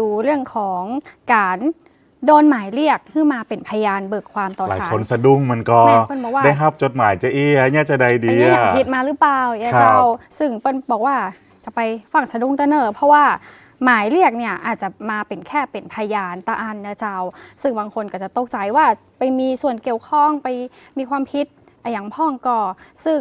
ดูเรื่องของการโดนหมายเรียกขึ้นมาเป็นพยานเบิกความต่อหลายศาล คนสะดุ้งมันก็แม่เปิ้ลบอกว่า ได้รับจดหมายจะเอี้ยเนี่ยจะใดไอ้ดีนี่หนัอะงผิดมาหรือเปล่าอย่าครับเจ้า ซึ่งเปิ้ลบอกว่าจะไปฝั่งสะดุ้งตะเนอเพราะว่าหมายเรียกเนี่ยอาจจะมาเป็นแค่เป็นพยานตาอันนะเจ้า ซึ่งบางคนก็จะตกใจว่าไปมีส่วนเกี่ยวข้องไปมีความผิดอะอย่างพ่องก่อ ซึ่ง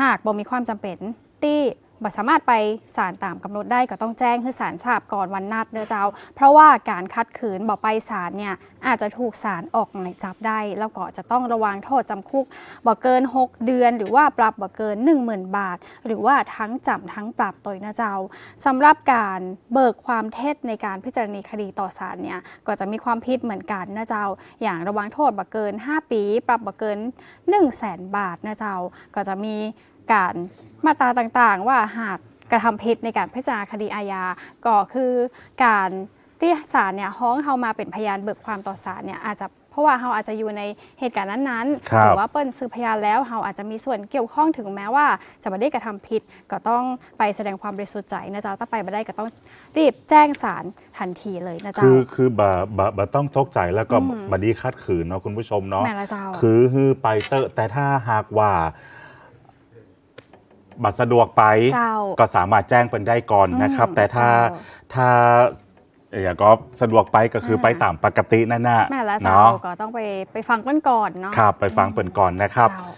หากบ่มีความจำเป็นที่ บ่สามารถไปศาลตามกำหนดได้ก็ต้องแจ้งให้ศาลทราบก่อนวันนัดเด้อเจ้า เพราะว่าการคัดขืนบ่ไปศาลเนี่ยอาจจะถูกศาลออกหมายจับได้ แล้วก็จะต้องระวังโทษจำคุกบ่เกิน 6 เดือน หรือว่าปรับบ่เกิน 10,000 บาท หรือว่าทั้งจำทั้งปรับตัวนะเจ้าสำหรับการเบิกความเท็จในการพิจารณาคดีต่อศาลเนี่ยก็จะมีความผิดเหมือนกันนะเจ้า อย่างระวังโทษบ่เกิน 5 ปี ปรับบ่เกิน 1 0 0 0 0แสนบาทนะเจ้าก็จะมีการมาตราต่างๆ ว่าหากกระทำผิดในการพิจารณาคดีอาญาก็คือการที่ศาลเนี่ยฮ้องเฮามาเป็นพยานเบิกความต่อศาลเนี่ยอาจจะเพราะว่าเฮาอาจจะอยู่ในเหตุการณ์นั้นๆครับหรือว่าเปิ้ลซื้อพยานแล้วเฮาอาจจะมีส่วนเกี่ยวข้องถึงแม้ว่าจะไม่ได้กระทำผิดก็ต้องไปแสดงความบริสุทธิ์ใจนะเจ้าถ้าไปไม่ได้ก็ต้องรีบแจ้งศาลทันทีเลยนะเจ้าคือคือบะบะบะต้องตกใจแล้วก็อืมบดีคัดขืนเนาะคุณผู้ชมเนาะแม่ละเจ้าคือฮือไปเตอะแต่ถ้าหากว่า บัตรสะดวกไป เจ้า ก็สามารถแจ้งเป็นได้ก่อนนะครับ อืมแต่ถ้าเจ้าถ้าอย่างก็สะดวกไปก็คืออ่าไปตามปกตินั่นน่ะแม่ละเจ้าเนาะก็ต้องไปไปฟังเปิ้ลก่อนเนาะครับไปฟังเปิดก่อนนะครับ เจ้า